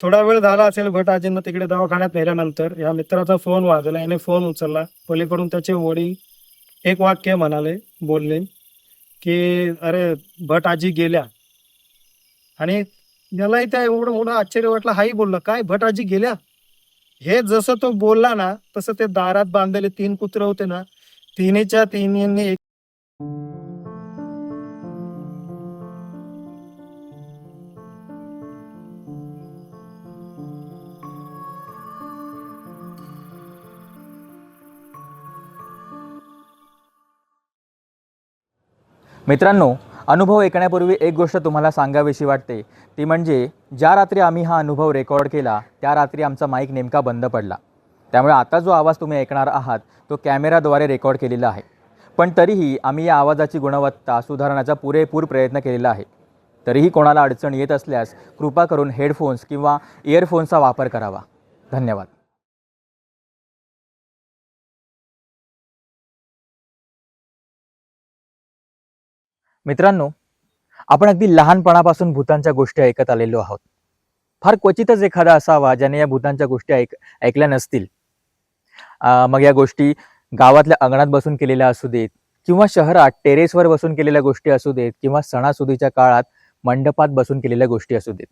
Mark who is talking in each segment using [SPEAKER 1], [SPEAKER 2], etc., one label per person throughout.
[SPEAKER 1] थोडा वेळ झाला असेल भट आजींना तिकडे दवाखान्यात नेल्यानंतर. या मित्राचा फोन वाजला याने फोन उचलला. पलीकडून त्याचे वडील एक वाक्य म्हणाले बोलले की अरे भट आजी गेल्या. आणि यालाही त्या एवढं मोठं आश्चर्य वाटलं हाही बोललं काय भट आजी गेल्या? हे जसं तो बोलला ना तसं ते दारात बांधलेले तीन कुत्र होते ना तिन्हीच्या तिन्हींनी
[SPEAKER 2] मित्रांनो अनुभव ऐकण्यापूर्वी एक गोष्ट तुम्हाला सांगावीशी वाटते. ती म्हणजे ज्या रात्री आम्ही हा अनुभव रेकॉर्ड केला त्या रात्री आमचा माईक नेमका बंद पडला. त्यामुळे आता जो आवाज तुम्ही ऐकणार आहात तो कॅमेराद्वारे रेकॉर्ड केलेला आहे. पण तरीही आम्ही या आवाजाची गुणवत्ता सुधारण्याचा पुरेपूर प्रयत्न केलेला आहे. तरीही कोणाला अडचण येत असल्यास कृपा करून हेडफोन्स किंवा इयरफोन्सचा वापर करावा. धन्यवाद. मित्रांनो आपण अगदी लहानपणापासून भूतांच्या गोष्टी ऐकत आलेलो आहोत. फार क्वचितच एखादा असावा ज्याने या भूतांच्या गोष्टी ऐक ऐकल्या नसतील. मग या गोष्टी गावातल्या अंगणात बसून केलेल्या असू देत किंवा शहरात टेरेसवर बसून केलेल्या गोष्टी असू देत किंवा सणासुदीच्या काळात मंडपात बसून केलेल्या गोष्टी असू देत.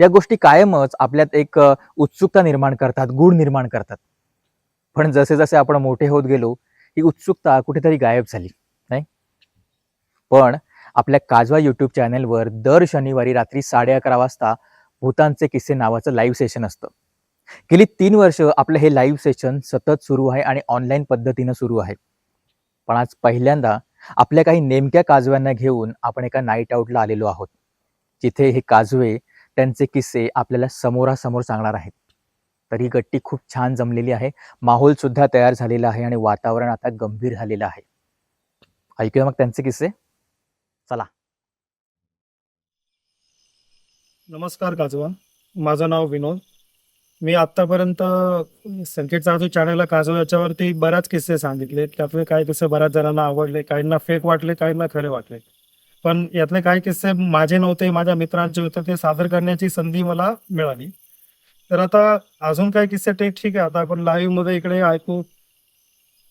[SPEAKER 2] या गोष्टी कायमच आपल्यात एक उत्सुकता निर्माण करतात गुण निर्माण करतात. पण जसे जसे आपण मोठे होत गेलो ही उत्सुकता कुठेतरी गायब झाली. पण आपल्या काजवा युट्यूब चॅनलवर दर शनिवारी रात्री साडे अकरा वाजता भूतांचे किस्से नावाचं लाईव्ह सेशन असतं. गेली तीन वर्ष आपलं हे लाईव्ह सेशन सतत सुरू आहे आणि ऑनलाईन पद्धतीनं सुरू आहे. पण आज पहिल्यांदा आपल्या काही नेमक्या काजव्यांना घेऊन आपण एका नाईट आऊटला आलेलो आहोत. जिथे हे काजवे त्यांचे किस्से आपल्याला समोरासमोर सांगणार आहेत. तर ही गट्टी खूप छान जमलेली आहे. माहोल सुद्धा तयार झालेला आहे आणि वातावरण आता गंभीर झालेलं आहे. ऐकूया मग त्यांचे किस्से. चला.
[SPEAKER 1] नमस्कार काजवा माझं नाव विनोद. मी आत्तापर्यंत संकेत जाधव चॅनलला काजवा याच्यावरती बऱ्याच किस्से सांगितले त्यातले काही किस्से बऱ्याच जणांना आवडले काहींना फेक वाटले काहींना खरे वाटले. पण यातले काही किस्से माझे नव्हते माझ्या मित्रांचे होते ते सादर करण्याची संधी मला मिळाली. तर आता अजून काही किस्से ते ठीक आहे. आता आपण लाईव्हमध्ये इकडे ऐकू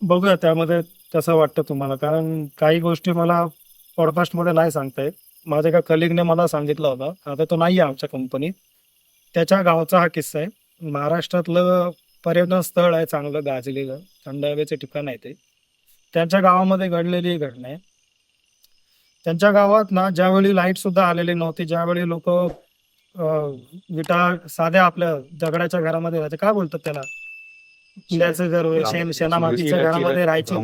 [SPEAKER 1] बघूया त्यामध्ये कसं वाटतं तुम्हाला. कारण काही गोष्टी मला पॉडकास्टमध्ये नाही सांगता येत. माझ्या एका कलिगने मला सांगितलं होतं. आता तो नाही आहे आमच्या कंपनीत त्याच्या गावचा हा किस्सा आहे. महाराष्ट्रातलं पर्यटन स्थळ आहे चांगलं गाजलेलं थंड हवेचे ठिकाण आहे ते. त्यांच्या गावामध्ये घडलेली ही घटना आहे. त्यांच्या गावात ना ज्यावेळी लाइट सुद्धा आलेली नव्हती ज्यावेळी लोक विटा साध्या आपल्या दगडाच्या घरामध्ये राहायचे. काय बोलतात त्याला? शेणामातीच्या घरामध्ये राहायचे.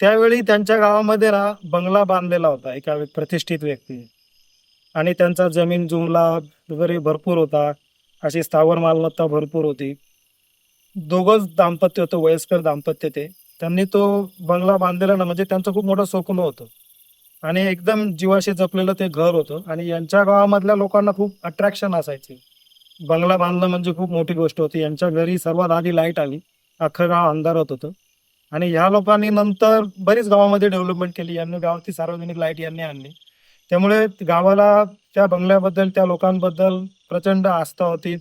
[SPEAKER 1] त्यावेळी त्यांच्या गावामध्ये ना बंगला बांधलेला होता एका प्रतिष्ठित व्यक्तीने आणि त्यांचा जमीन जुमला वगैरे भरपूर होता अशी स्थावर मालमत्ता भरपूर होती. दोघंच दाम्पत्य होतं वयस्कर दाम्पत्य ते. त्यांनी तो बंगला बांधलेला ना म्हणजे त्यांचं खूप मोठं स्वप्न होतं. आणि एकदम जीवाशी जपलेलं ते घर होतं. आणि यांच्या गावामधल्या लोकांना खूप अट्रॅक्शन असायचे. बंगला बांधलं म्हणजे खूप मोठी गोष्ट होती. यांच्या घरी सर्वात आधी लाइट आली. अख्खं गाव अंधारात होतं. आणि ह्या लोकांनी नंतर बरीच गावामध्ये डेव्हलपमेंट केली. यांनी गावाची सार्वजनिक लाइट यांनी आणली. त्यामुळे गावाला त्या बंगल्याबद्दल त्या लोकांबद्दल प्रचंड आस्था होती.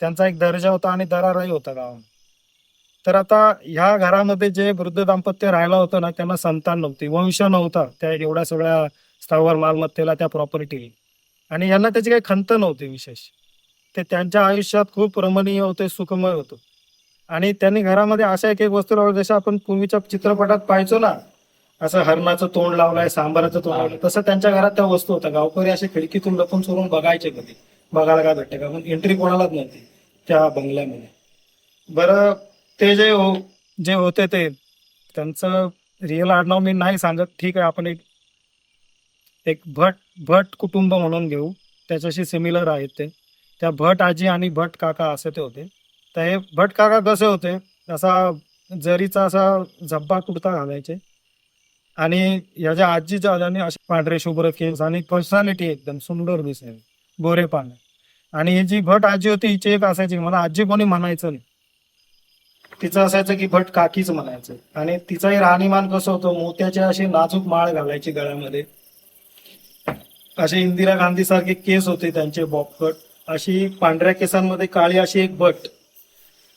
[SPEAKER 1] त्यांचा एक दर्जा होता आणि दरारही होता गावात. तर आता ह्या घरामध्ये जे वृद्ध दाम्पत्य राहिलं होतं ना त्यांना संतान नव्हती. वंश नव्हता त्या एवढ्या सगळ्या स्थावर मालमत्तेला त्या प्रॉपर्टी आणि यांना त्याची काही खंत नव्हती विशेष. ते त्यांच्या आयुष्यात खूप रमणीय होते सुखमय होतं. आणि त्यांनी घरामध्ये अशा एक एक वस्तू लावल्या जसं आपण पूर्वीच्या चित्रपटात पाहायचो ना असं हरणाचं तोंड लावलंय सांबाराचं तोंड लावलंय तसं त्यांच्या घरात त्या वस्तू होत्या. गावकरी असे खिडकीतून लपून सोडून बघायचे कधी. बघायला काय भेटते का? पण एंट्री कोणालाच नव्हती त्या बंगल्यामध्ये. बरं ते जे हो- जे होते ते त्यांचं रिअल आडनाव मी नाही सांगत. ठीक आहे आपण एक एक भट भट कुटुंब म्हणून घेऊ. त्याच्याशी सिमिलर आहेत ते. त्या भट आजी आणि भट काका असे ते होते. तर हे भट काका कसे होते? असा जरीचा असा झब्बा कुडता घालायचे. आणि याच्या आजीच्या आल्याने असे पांढरे शुभ्र केस आणि पर्सनॅलिटी एकदम सुंदर दिसेल गोरे पान. आणि ही जी भट आजी होती हिची एक असायची मला आजी कोणी म्हणायचं नाही. तिचं असायचं की भट काकीच म्हणायचं. आणि तिचाही राहणीमान कसं होतं मोत्याचे असे नाजूक माळ घालायची गळ्यामध्ये. असे इंदिरा गांधी सारखे केस होते त्यांचे बॉबकट. अशी पांढऱ्या केसांमध्ये काळी अशी एक भट.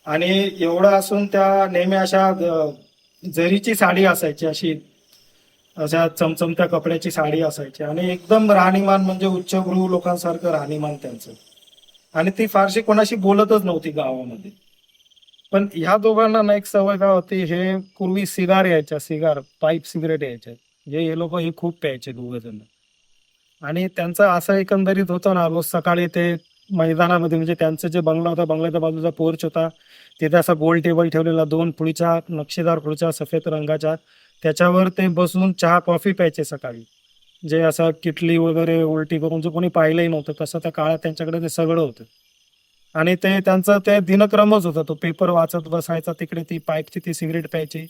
[SPEAKER 1] आणि एवढं असून त्या नेहमी अशा जरीची साडी असायची अशी अशा चमचमत्या कपड्याची साडी असायची. आणि एकदम राहणीमान म्हणजे उच्चभ्रू लोकांसारखं राहणीमान त्यांचं. आणि ती फारशी कोणाशी बोलतच नव्हती गावामध्ये. पण ह्या दोघांना ना एक सवय काय होती हे पूर्वी सिगार यायच्या सिगार पाईप सिगरेट यायच्या जे हे लोक हे खूप प्यायचे दोघ जण. आणि त्यांचं असं एकंदरीत होतं ना रोज सकाळी ते मैदानामध्ये म्हणजे त्यांचं जे बंगला होता बंगल्याच्या बाजूचा पोर्च होता तिथे असा गोल टेबल ठेवलेला दोन खुर्च्या नक्षीदार पुढच्या सफेद रंगाच्या त्याच्यावर ते बसून चहा कॉफी प्यायचे सकाळी. जे असं किटली वगैरे उलटी करून जो कोणी पाहिलंही नव्हतं तसं त्या काळात त्यांच्याकडे ते सगळं होतं. आणि ते त्यांचं ते दिनक्रमच होता तो पेपर वाचत बसायचा तिकडे ती पाईपची ती सिगरेट प्यायची.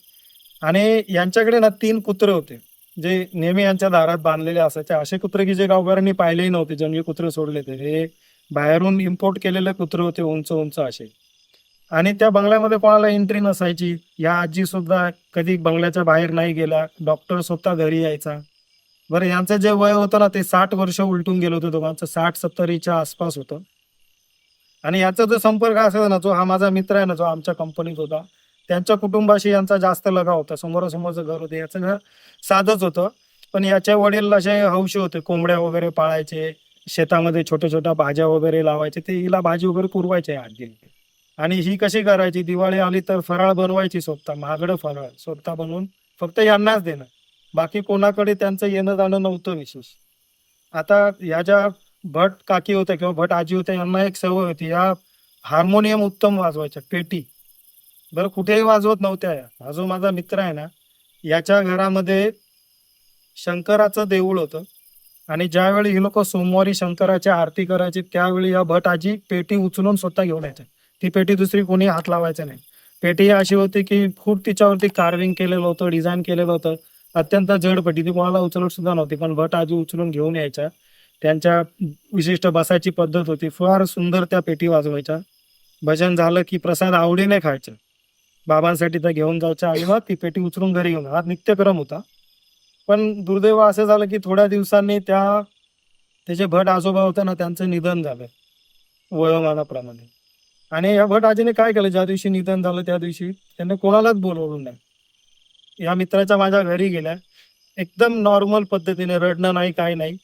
[SPEAKER 1] आणि यांच्याकडे ना तीन कुत्रे होते जे नेहमी यांच्या दारात बांधलेले असायचे. असे कुत्रे की जे गावकऱ्यांनी पाहिलेही नव्हते जंगली कुत्रे सोडले ते. हे बाहेरून इम्पोर्ट केलेले कुत्रे होते उंच उंच असे. आणि त्या बंगल्यामध्ये कोणाला एंट्री नसायची. या आजी सुद्धा कधी बंगल्याच्या बाहेर नाही गेला. डॉक्टर स्वतः घरी यायचा. बरं यांचं जे वय होतं ना ते साठ वर्ष उलटून गेलं होतं दोघांचं. साठ सत्तरीच्या आसपास होतं. आणि याचा जो संपर्क असायचा ना जो हा माझा मित्र आहे ना जो आमच्या कंपनीत होता त्यांच्या कुटुंबाशी यांचा जास्त लगाव होता. समोरासमोरचं घर होतं. याचं घर साधंच होतं. पण याचे वडील असे हौशी होते कोंबड्या वगैरे पाळायचे शेतामध्ये छोट्या छोट्या भाज्या वगैरे लावायचे ते हिला भाजी वगैरे पुरवायचे आधी आणि ही कशी करायची? दिवाळी आली तर फराळ बनवायची स्वतः महागडं फराळ स्वतः बनवून फक्त यांनाच देणं. बाकी कोणाकडे त्यांचं येणं जाणं नव्हतं विशेष. आता या ज्या भट काकी होत्या किंवा भट आजी होत्या यांना एक सवय होती या हार्मोनियम उत्तम वाजवायच्या पेटी. बरं कुठेही वाजवत नव्हत्या या. हा जो माझा मित्र आहे ना याच्या घरामध्ये शंकराचं देऊळ होतं. आणि ज्यावेळी ही लोक सोमवारी शंकराची आरती करायची त्यावेळी या भट आजी पेटी उचलून स्वतः घेऊन यायचे. ती पेटी दुसरी कोणी हात लावायचं नाही. पेटी अशी होती की खूप तिच्यावरती कार्विंग केलेलं होतं डिझाईन केलेलं होतं. अत्यंत जड पेटी. ती कोणाला उचलत सुद्धा नव्हती पण भट आजी उचलून घेऊन यायच्या. त्यांच्या विशिष्ट बसायची पद्धत होती. फार सुंदर त्या पेटी वाजवायच्या. भजन झालं की प्रसाद आवडीने खायचं. बाबांसाठी तर घेऊन जायच्या. आणि मग ती पेटी उचलून घरी घेऊन हा नित्यक्रम होता. पण दुर्दैव असं झालं की थोड्या दिवसांनी त्या त्याचे भट आजोबा होते ना त्यांचं निधन झालं वयोमानाप्रमाणे. आणि या भट आजीने काय केलं? ज्या दिवशी निधन झालं त्या दिवशी त्यांनी कोणालाच बोलवलं नाही. या मित्राच्या माझ्या घरी गेल्या. एकदम नॉर्मल पद्धतीने रडणं नाही काय नाही.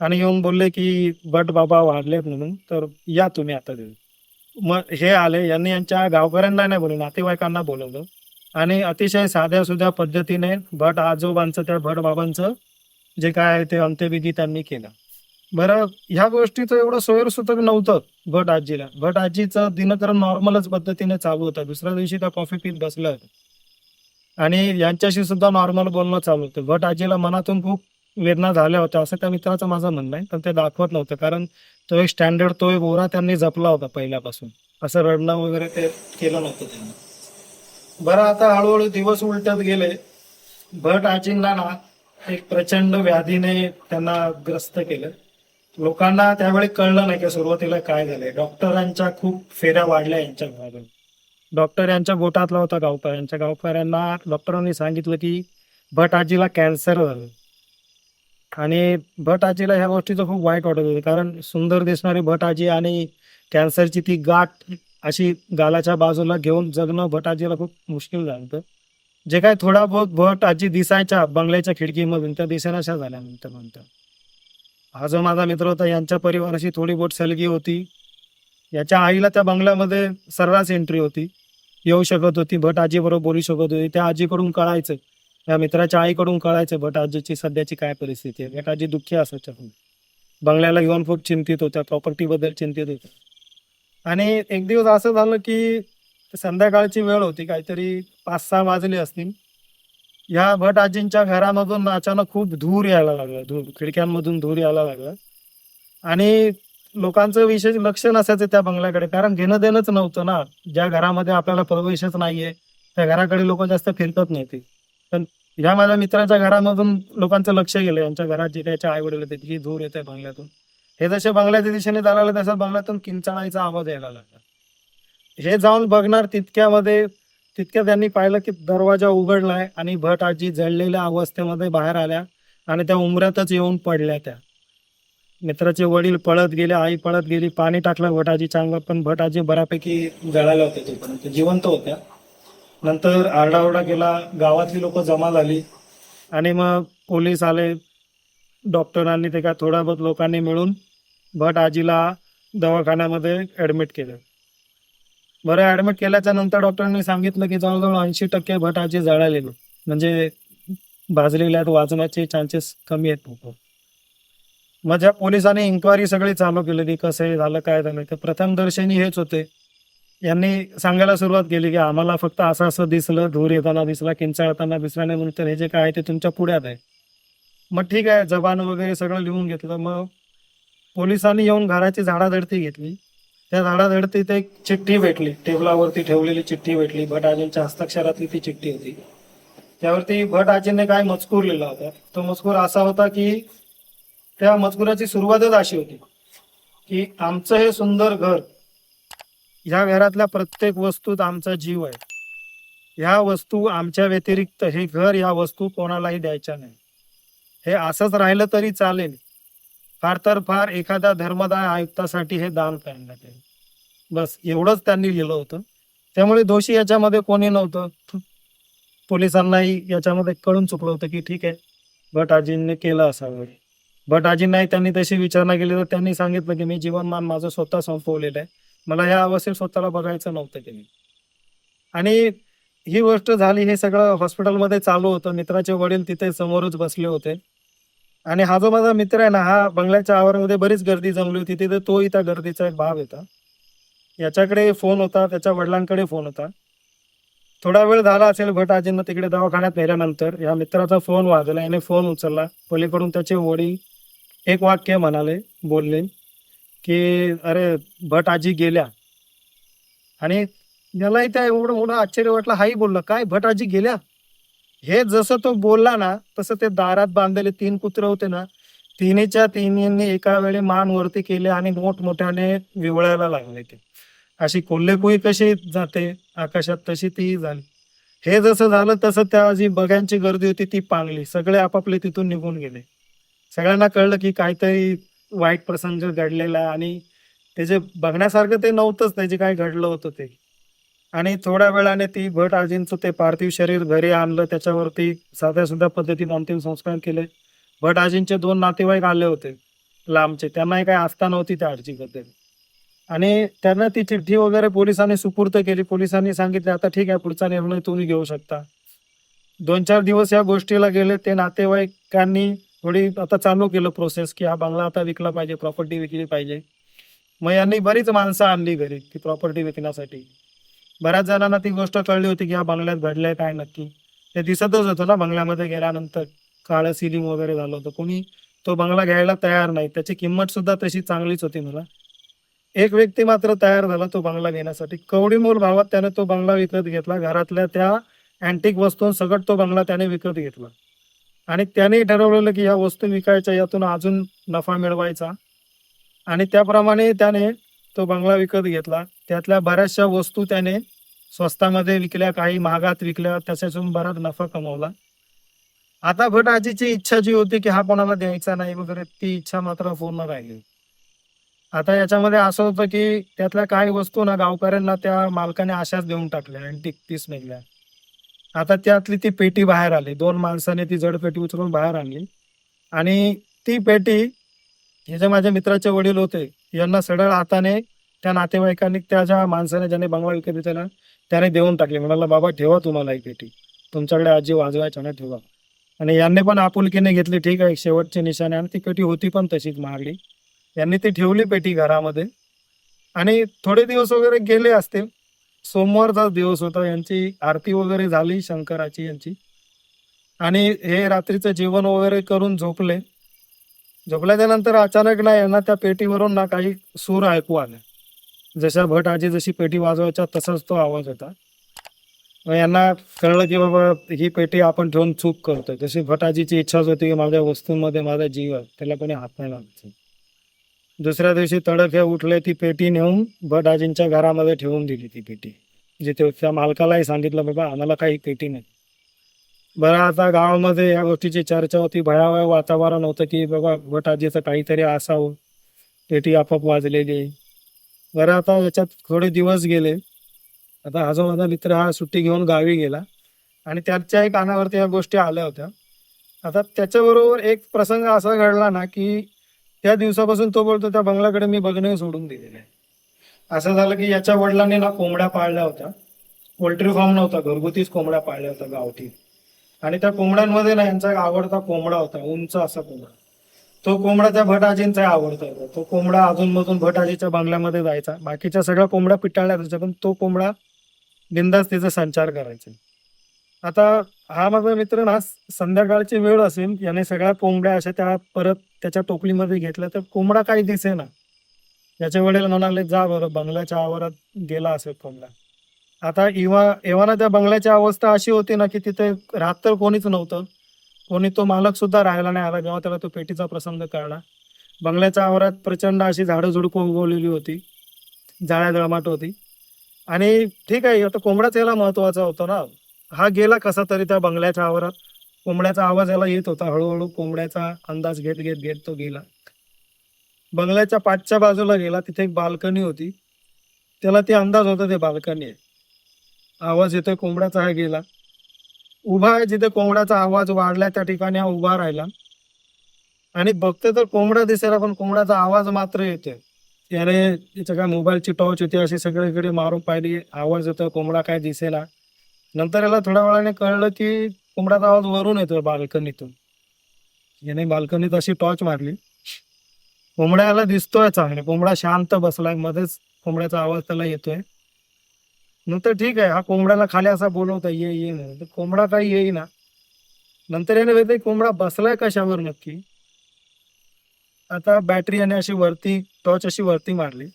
[SPEAKER 1] आणि येऊन बोलले की भट बाबा वाढलेत म्हणून तर या तुम्ही आता देऊ मग हे आले. यांनी यांच्या गावकऱ्यांना नाही बोलवलं नातेवाईकांना बोलवलं. आणि अतिशय साध्या सुध्या पद्धतीने भट आजोबांचं त्या भट बाबांचं जे काय आहे ते अंत्यविधी त्यांनी केलं. बरं ह्या गोष्टीचं एवढं सोयरसूतक नव्हतं भट आजीला. भट आजीचं दिनकरण नॉर्मलच पद्धतीने चालू होतं. दुसऱ्या दिवशी त्या कॉफी पीत बसल्या होत्या. आणि यांच्याशी सुद्धा नॉर्मल बोलणं चालू होतं. भट आजीला मनातून खूप वेदना झाल्या होत्या असं त्या मित्राचं माझं म्हणणं आहे. पण ते दाखवत नव्हतं. कारण तो एक स्टँडर्ड तो एक ओरा त्यांनी जपला होता पहिल्यापासून. असं रडणं वगैरे ते केलं नव्हतं त्यांनी. बरं आता हळूहळू दिवस उलटत गेले. भट आजींना ना एक प्रचंड व्याधीने त्यांना ग्रस्त केलं. लोकांना त्यावेळी कळलं नाही की सुरुवातीला काय झालंय. डॉक्टरांच्या खूप फेऱ्या वाढल्या यांच्या घरातून डॉक्टर यांच्या गोटातला होता गावकऱ्यांच्या गावकऱ्यांना डॉक्टरांनी सांगितलं की भट आजीला कॅन्सर झालं. आणि भट आजीला ह्या गोष्टीचं खूप वाईट वाटत होतं. कारण सुंदर दिसणारी भट आजी आणि कॅन्सरची ती गाठ अशी गालाच्या बाजूला घेऊन जगणं भट आजीला खूप मुश्किल झालं होतं जे काय थोडा बहुत भट आजी दिसायच्या बंगल्याच्या खिडकीमधून त्या दिसेनाशा झाल्या नंतर नंतर. हा जो माझा मित्र होता यांच्या परिवाराशी थोडी बहुत सलगी होती. याच्या आईला त्या बंगल्यामध्ये सर्रास एंट्री होती. येऊ शकत होती भट आजीबरोबर बोलू शकत होती. त्या आजीकडून कळायचं या मित्राच्या आईकडून कळायचं भट आजीची सध्याची काय परिस्थिती आहे. भट आजी दुःखी असायच्या. खूप बंगल्याला घेऊन खूप चिंतित होत्या प्रॉपर्टीबद्दल चिंतित होत्या. आणि एक दिवस असं झालं की संध्याकाळची वेळ होती काहीतरी पाच सहा वाजले असतील. ह्या भट आजींच्या घरामधून अचानक खूप धूर यायला लागला धूर खिडक्यांमधून धूर यायला लागला. आणि लोकांचं विशेष लक्ष नसायचं त्या बंगल्याकडे कारण घेणं देणंच नव्हतं ना. ज्या घरामध्ये आपल्याला प्रवेशच नाहीये त्या घराकडे लोक जास्त फिरकत नव्हती. पण ह्या माझ्या मित्राच्या घरामधून लोकांचं लक्ष गेलं यांच्या घरात जे त्याच्या आई वडील होते की धूर येते बंगल्यातून. हे जसे बंगल्याच्या दिशेने जायला तसा बंगल्यातून किंचाळायचा आवाज यायला लागला. हे जाऊन बघणार तितक्यामध्ये तितक्या त्यांनी पाहिलं की दरवाजा उघडलाय आणि भट आजी जळलेल्या अवस्थेमध्ये बाहेर आल्या आणि त्या उमऱ्यातच येऊन पडल्या त्या. मित्राचे वडील पळत गेले आई पळत गेली पाणी टाकलं भटाजी चांगलं पण भटाजी बऱ्यापैकी जळायला होते तोपर्यंत जिवंत होत्या. नंतर आरडाओरडा गेला गावातली लोक जमा झाली आणि मग पोलीस आले डॉक्टरांनी ते काय थोडा बहुत लोकांनी मिळून भट आजीला दवाखान्यामध्ये ॲडमिट केलं. बरं ॲडमिट केल्याच्यानंतर डॉक्टरांनी सांगितलं की जवळजवळ ऐंशी टक्के भट आजी जळालेलो. म्हणजे भाजलेल्या वाजण्याचे वाचण्याचे चान्सेस कमी आहेत खूप मग ज्या पोलिसांनी इन्क्वायरी सगळी चालू केलेली कसं हे झालं काय झालं तर प्रथम दर्शनी हेच होते. यांनी सांगायला सुरुवात केली की आम्हाला फक्त असं असं दिसलं धूर येताना दिसला किंचाळताना दिसला नाही नंतर हे जे काय आहे ते तुमच्या पुढ्यात आहे. मग ठीक आहे जबान वगैरे सगळं लिहून घेतलं मग पोलिसांनी येऊन घराची झाडाधडती घेतली. त्या झाडाधडतीत एक चिठ्ठी भेटली. टेबलावरती ठेवलेली चिठ्ठी भेटली. भट आजींच्या हस्ताक्षरातली ती चिठ्ठी होती. त्यावरती भट आजींनी काय मजकूर लिहिला होता? तो मजकूर असा होता की त्या मजकुराची सुरुवातच अशी होती की आमचं हे सुंदर घर ह्या घरातल्या प्रत्येक वस्तूत आमचा जीव आहे. ह्या वस्तू आमच्या व्यतिरिक्त हे घर या वस्तू कोणालाही द्यायच्या नाही हे असंच राहिलं तरी चालेल. फार तर फार एखाद्या धर्मदाय आयुक्तासाठी हे दान करण्यात येईल बस एवढंच त्यांनी लिहिलं होतं. त्यामुळे दोषी याच्यामध्ये कोणी नव्हतं. पोलिसांनाही याच्यामध्ये कळून चुकलं होतं की ठीक आहे भटाजींनी केलं असावं. भटाजींनाही त्यांनी तशी विचारणा केली तर त्यांनी सांगितलं की मी जीवनमान माझं स्वतः संपवलेलं आहे. मला ह्या अवस्थेत स्वतःला बघायचं नव्हतं की आणि ही गोष्ट झाली हे सगळं हॉस्पिटलमध्ये चालू होतं. मित्राचे वडील तिथे समोरच बसले होते. आणि हा जो माझा मित्र आहे ना हा बंगल्याच्या आवारामध्ये बरीच गर्दी जमली होती. तिथे तोही त्या गर्दीचा एक भाग होता. याच्याकडे फोन होता त्याच्या वडिलांकडे फोन होता. थोडा वेळ झाला असेल भट आजींना तिकडे दवाखान्यात नेल्यानंतर. या मित्राचा फोन वाजला याने फोन उचलला. पलीकडून त्याचे वडील एक वाक्य म्हणाले बोलले की अरे भट आजी गेल्या. आणि यालाही त्या एवढं मोठं आश्चर्य वाटलं हाही बोललं. काय? भट आजी गेल्या? हे जसं तो बोलला ना तसं ते दारात बांधलेले तीन कुत्र होते ना तिन्हीच्या तिन्हींनी एका वेळी मान वरती केले आणि मोठमोठ्याने विवळायला लागले ते. अशी कोल्हेकुई कशी जाते? आकाशात तशी ती झाली. हे जसं झालं तसं त्या जी बघ्यांची गर्दी होती ती पांगली. सगळे आपापले तिथून निघून गेले. सगळ्यांना कळलं की काहीतरी वाईट प्रसंग घडलेला आहे आणि ते जे बघण्यासारखं ते नव्हतंच त्याचे काय घडलं होतं ते. आणि थोड्या वेळाने ती भट आजींचं ते पार्थिव शरीर घरी आणलं. त्याच्यावरती साध्या सुद्धा पद्धतीने अंतिम संस्कार केले. भट आजींचे दोन नातेवाईक आले होते लांबचे. त्यांनाही काही आस्था नव्हती त्या आजीबद्दल. आणि त्यांना ती चिठ्ठी वगैरे पोलिसांनी सुपूर्त केली. पोलिसांनी सांगितले आता ठीक आहे पुढचा निर्णय तुम्ही घेऊ शकता. दोन चार दिवस या गोष्टीला गेले. ते नातेवाईकांनी थोडी आता चालू केलं प्रोसेस की हा बंगला आता विकला पाहिजे प्रॉपर्टी विकली पाहिजे. मग यांनी बरीच माणसं आणली घरी ती प्रॉपर्टी विकण्यासाठी. बऱ्याच जणांना ती गोष्ट कळली होती की हा बंगल्यात घडलंय काय नक्की. ते दिसतच होतं ना बंगल्यामध्ये गेल्यानंतर काळं सिलिंग वगैरे झालं होतं. कोणी तो बंगला घ्यायला तयार नाही. त्याची किंमत सुद्धा तशी चांगलीच होती मला. एक व्यक्ती मात्र तयार झाला तो बंगला घेण्यासाठी. कवडी मोल भावात त्याने तो बंगला विकत घेतला. घरातल्या त्या अँटिक वस्तूंसकट तो बंगला त्याने विकत घेतला. आणि त्याने ठरवलेलं की ह्या वस्तू विकायच्या यातून अजून नफा मिळवायचा. आणि त्याप्रमाणे त्याने तो बंगला विकत घेतला. त्यातल्या बऱ्याचशा वस्तू त्याने स्वस्तामध्ये विकल्या काही महागात विकल्या त्याच्यातून बराच नफा कमवला. आता भट आजीची इच्छा जी होती की हा कोणाला द्यायचा नाही वगैरे ती इच्छा मात्र पूर्ण राहिली. आता याच्यामध्ये असं होतं की त्यातल्या काही वस्तू ना गावकऱ्यांना त्या मालकाने आशाच देऊन टाकल्या आणि ती तीच निघल्या. आता त्यातली ती पेटी बाहेर आली. दोन माणसाने ती जड पेटी उचलून बाहेर आणली. आणि ती पेटी हे जे माझ्या मित्राचे वडील होते यांना सडळ हाताने त्या नातेवाईकांनी त्या ज्या माणसाने ज्याने बंगला विकत घेतला त्याने देऊन टाकले. म्हणाला बाबा ठेवा तुम्हाला एक पेटी. तुमच्याकडे आजी वाजवायच्या ना ठेवा. आणि यांनी पण आपुलकीने घेतली. ठीक आहे शेवटची निशाणे. आणि ती पेटी होती पण तशीच महागडी. यांनी ती ठेवली पेटी घरामध्ये. आणि थोडे दिवस वगैरे गेले असतील. सोमवारचाच दिवस होता. यांची आरती वगैरे झाली शंकराची यांची. आणि हे रात्रीचं जेवण वगैरे करून झोपले. झोपल्याच्या नंतर अचानक ना यांना त्या पेटीवरून ना काही सूर ऐकू आले. जशा भट आजी जशी पेटी वाजवायच्या तसाच तो आवाज होता. मग यांना कळलं की बाबा ही पेटी आपण ठेवून चूक करतोय. जशी भट आजीची इच्छाच होती की माझ्या वस्तूंमध्ये माझा जीव आहे त्याला कोणी हात नाही लागतो दुसऱ्या दिवशी तडक हे उठले ती पेटी नेऊन भट आजींच्या घरामध्ये ठेवून दिली ती पेटी. जिथे त्या मालकालाही सांगितलं बाबा आम्हाला काही पेटी नाही. बरं आता गावामध्ये या गोष्टीची चर्चा होती. भयावह वातावरण होतं की बाबा भटाजीचं काहीतरी असावं. पेटी आपोआप वाजलेली बरं आता याच्यात थोडे दिवस गेले. आता हा माझा मित्र हा सुट्टी घेऊन गावी गेला आणि त्याच्याही कानावरती या गोष्टी आल्या होत्या. आता त्याच्याबरोबर एक प्रसंग असा घडला ना की त्या दिवसापासून तो बोलतो त्या बंगल्याकडे मी बघणे सोडून दिलेलं आहे. असं झालं की याच्या वडिलांनी ना कोंबड्या पाळल्या होत्या. पोल्ट्री फार्म नव्हता घरगुतीच कोंबड्या पाळल्या होत्या गावठी. आणि त्या कोंबड्यांमध्ये ना यांचा एक आवडता कोंबडा होता उंच असा कोंबडा. तो कोंबडा त्या भटाजींचा आवडता होता. तो कोंबडा अजून मधून भटाजीच्या बंगल्यामध्ये जायचा. बाकीच्या सगळ्या कोंबड्या पिटाळल्या जायच्या पण तो कोंबडा बिंदास तिचा संचार करायचा. आता हा माझा मित्र ना संध्याकाळची वेळ असेल याने सगळ्या कोंबड्या अशा त्या परत त्याच्या टोपलीमध्ये घेतल्या तर कोंबडा काही दिसेना. याच्या वडील म्हणाले जा बरं बंगल्याच्या आवारात गेला असेल कोंबडा. आता इवा एव्हाना त्या बंगल्याची अवस्था अशी होती ना की तिथे रात तर कोणीच नव्हतं. कोणी तो मालक सुद्धा राहायला नाही आला जेव्हा त्याला तो पेटीचा प्रसंग कळला. बंगल्याच्या आवारात प्रचंड अशी झाडं झुडपं उगवलेली होती. जाळ्या जळमाट होती. आणि ठीक आहे आता कोंबड्याच याला महत्त्वाचा होता ना. हा गेला कसा तरी त्या बंगल्याच्या आवारात. कोंबड्याचा आवाज याला येत होता. हळूहळू कोंबड्याचा अंदाज घेत घेत घेत तो गेला. बंगल्याच्या पाठच्या बाजूला गेला. तिथे एक बाल्कनी होती. त्याला ते अंदाज होता ते बाल्कनी आहे. आवाज येतोय कोंबड्याचा हा गेला. उभा आहे जिथे कोंबड्याचा आवाज वाढलाय त्या ठिकाणी हा उभा राहिला. आणि बघते तर कोंबडा दिसायला पण कोंबड्याचा आवाज मात्र येते त्याने तिचं काय मोबाईलची टॉर्च होती अशी सगळीकडे मारून पाहिली. आवाज येतोय कोंबडा काय दिसेला नंतर याला थोड्या वेळाने कळलं की कोंबड्याचा आवाज वरून येतोय बाल्कनीतून. याने बाल्कनीत अशी टॉर्च मारली. कोंबड्याला दिसतोय चांगले. कोंबडा शांत बसलाय. मध्येच कोंबड्याचा आवाज त्याला येतोय. नंतर ठीक आहे हा कोंबड्याला खाली असा बोलवता ये ये म्हणून. तर कोंबडा काही येईना. नंतर याने बघितलं कोंबडा बसलाय कशावर नक्की? आता बॅटरी याने अशी वरती टॉर्च अशी वरती मारली.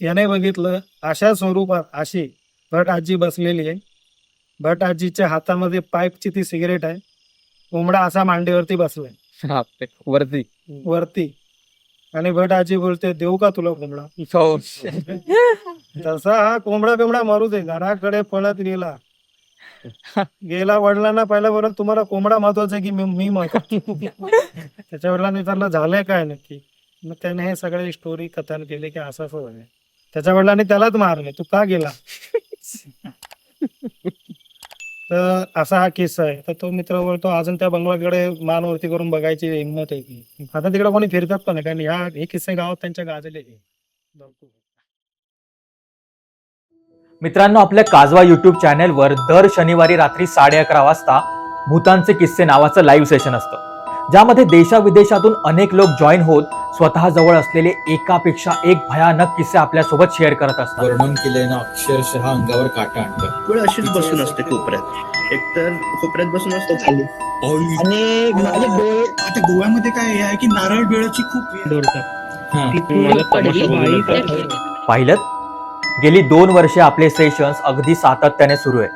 [SPEAKER 1] याने बघितलं अशा स्वरूपात अशी भट आजी बसलेली आहे. भट आजीच्या हातामध्ये पाईपची ती सिगरेट आहे. कोंबडा असा मांडीवरती बसलाय.
[SPEAKER 3] वरती.
[SPEAKER 1] वरती. आणि भट आजी बोलते देऊ का तुला कोंबडा?
[SPEAKER 3] हो.
[SPEAKER 1] तसा हा कोंबडा बिंबडा मारू दे घराकडे पळत गेला. गेला वडिलांना पहिला बरं तुम्हाला कोंबडा महत्त्वाचा आहे की मी मी महत्त्वाचा त्याच्या वडिलांनी विचारलं झालंय काय नक्की? मग त्याने हे सगळे स्टोरी कथन केले की असं असं त्याच्या वडिलांनी त्यालाच मारले तू का गेला? तर असा हा किस्सा आहे. तर तो मित्र बोलतो अजून त्या बंगल्याकडे मानवरती करून बघायची हिंमत आहे की. आता तिकडे कोणी फिरतात पण नाही कारण ह्या हे किस्से गावात त्यांच्या गाजले
[SPEAKER 2] मित्रांनो आपल्या काजवा युट्यूब चॅनेलवर दर शनिवारी रात्री साडे अकरा वाजता भूतांचे किस्से नावाचं लाईव्ह सेशन असतं. ज्यामध्ये देशाविदेशातून अनेक लोक जॉईन होत स्वतः जवळ असलेले एकापेक्षा एक भयानक किस्से आपल्यासोबत शेअर करत असतात.
[SPEAKER 4] वर्णन केल्यानं अक्षरशः अंगावर काटा आणतात.
[SPEAKER 5] वेळ अशीच बसून असते कोपऱ्यात. एकतर कोपऱ्यात बसून असतो. खाली.
[SPEAKER 6] आणि माझे डोळे आता गोव्यामध्ये काय हे आहे? की नारळ डोळ्याची खूप
[SPEAKER 2] पाहिलं? गेली दोन वर्षे आपले सेशन्स अगदी सातत्याने सुरू आहे.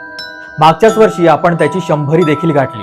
[SPEAKER 2] मागच्याच वर्षी आपण त्याची शंभरी देखील गाठली.